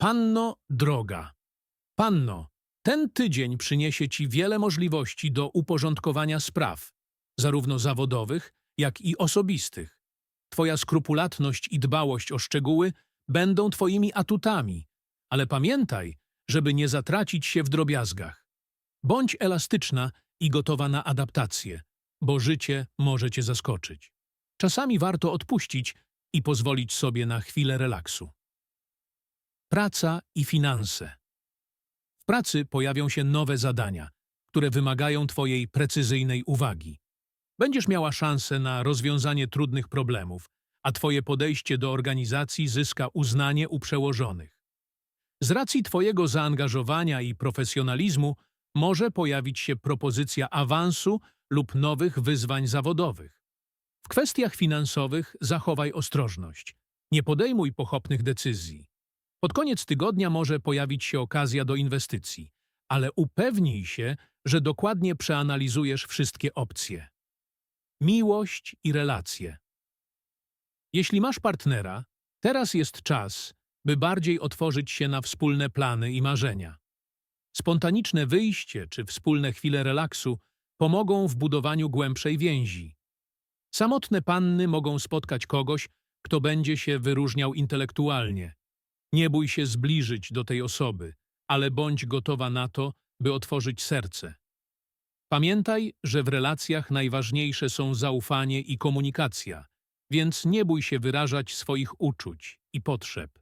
Panno droga. Panno, ten tydzień przyniesie ci wiele możliwości do uporządkowania spraw, zarówno zawodowych, jak i osobistych. Twoja skrupulatność i dbałość o szczegóły będą twoimi atutami, ale pamiętaj, żeby nie zatracić się w drobiazgach. Bądź elastyczna i gotowa na adaptację, bo życie może cię zaskoczyć. Czasami warto odpuścić i pozwolić sobie na chwilę relaksu. Praca i finanse. W pracy pojawią się nowe zadania, które wymagają Twojej precyzyjnej uwagi. Będziesz miała szansę na rozwiązanie trudnych problemów, a Twoje podejście do organizacji zyska uznanie u przełożonych. Z racji Twojego zaangażowania i profesjonalizmu może pojawić się propozycja awansu lub nowych wyzwań zawodowych. W kwestiach finansowych zachowaj ostrożność. Nie podejmuj pochopnych decyzji. Pod koniec tygodnia może pojawić się okazja do inwestycji, ale upewnij się, że dokładnie przeanalizujesz wszystkie opcje. Miłość i relacje. Jeśli masz partnera, teraz jest czas, by bardziej otworzyć się na wspólne plany i marzenia. Spontaniczne wyjście czy wspólne chwile relaksu pomogą w budowaniu głębszej więzi. Samotne panny mogą spotkać kogoś, kto będzie się wyróżniał intelektualnie. Nie bój się zbliżyć do tej osoby, ale bądź gotowa na to, by otworzyć serce. Pamiętaj, że w relacjach najważniejsze są zaufanie i komunikacja, więc nie bój się wyrażać swoich uczuć i potrzeb.